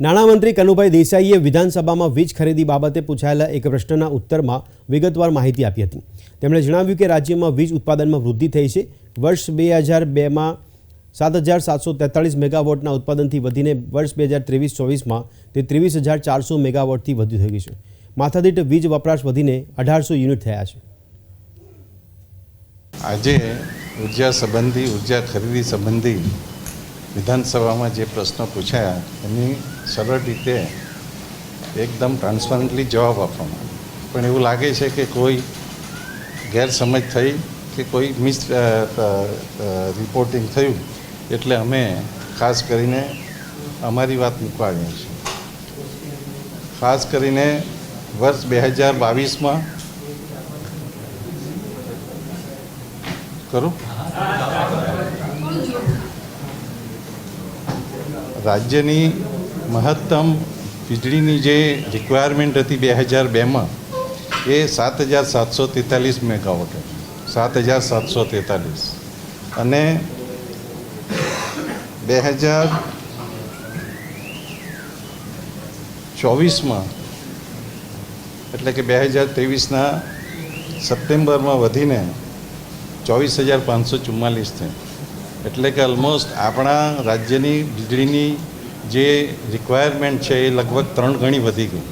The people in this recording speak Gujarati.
નાણામંત્રી કનુભાઈ દેસાઈએ વિધાનસભામાં વીજ ખરીદી બાબતે પૂછાયેલા એક પ્રશ્નના ઉત્તરમાં વિગતવાર માહિતી આપી હતી. તેમણે જણાવ્યું કે રાજ્યમાં વીજ ઉત્પાદનમાં વૃદ્ધિ થઈ છે. વર્ષ બે હજાર બેમાં સાત હજાર સાતસો તેતાળીસ મેગાવોટના ઉત્પાદનથી વધીને વર્ષ બે હજાર ત્રેવીસ ચોવીસમાં તે ત્રેવીસ હજાર ચારસો મેગાવોટથી વધુ થઈ ગઈ છે. માથાદીઠ વીજ વપરાશ વધીને અઢારસો યુનિટ થયા છે. આજે ઊર્જા સંબંધી, ઊર્જા ખરીદી સંબંધી વિધાનસભામાં જે પ્રશ્નો પૂછાયા, એની સરળ રીતે એકદમ ટ્રાન્સપરન્ટલી જવાબ આપવામાં પણ એવું લાગે છે કે કોઈ ગેરસમજ થઈ કે કોઈ મિસ રિપોર્ટિંગ થયું, એટલે અમે ખાસ કરીને અમારી વાત મૂકવા આવ્યા છીએ ખાસ કરીને વર્ષ બે હજાર બાવીસમાં. કરું? રાજ્યની મહત્તમ વીજળીની જે રિક્વાયરમેન્ટ હતી બે હજાર બેમાં, એ સાત હજાર સાતસો તેતાલીસ મેગાવોટ હતી. સાત હજાર સાતસો તેતાલીસ. અને બે હજાર ચોવીસમાં, એટલે કે બે હજાર ત્રેવીસના સપ્ટેમ્બરમાં વધીને ચોવીસ હજાર પાંચસો ચુમ્માલીસ થઈ એટલે કે ઓલમોસ્ટ આપણા રાજ્યની વીજળીની જે રિક્વાયરમેન્ટ છે એ લગભગ ત્રણ ગણી વધી ગઈ.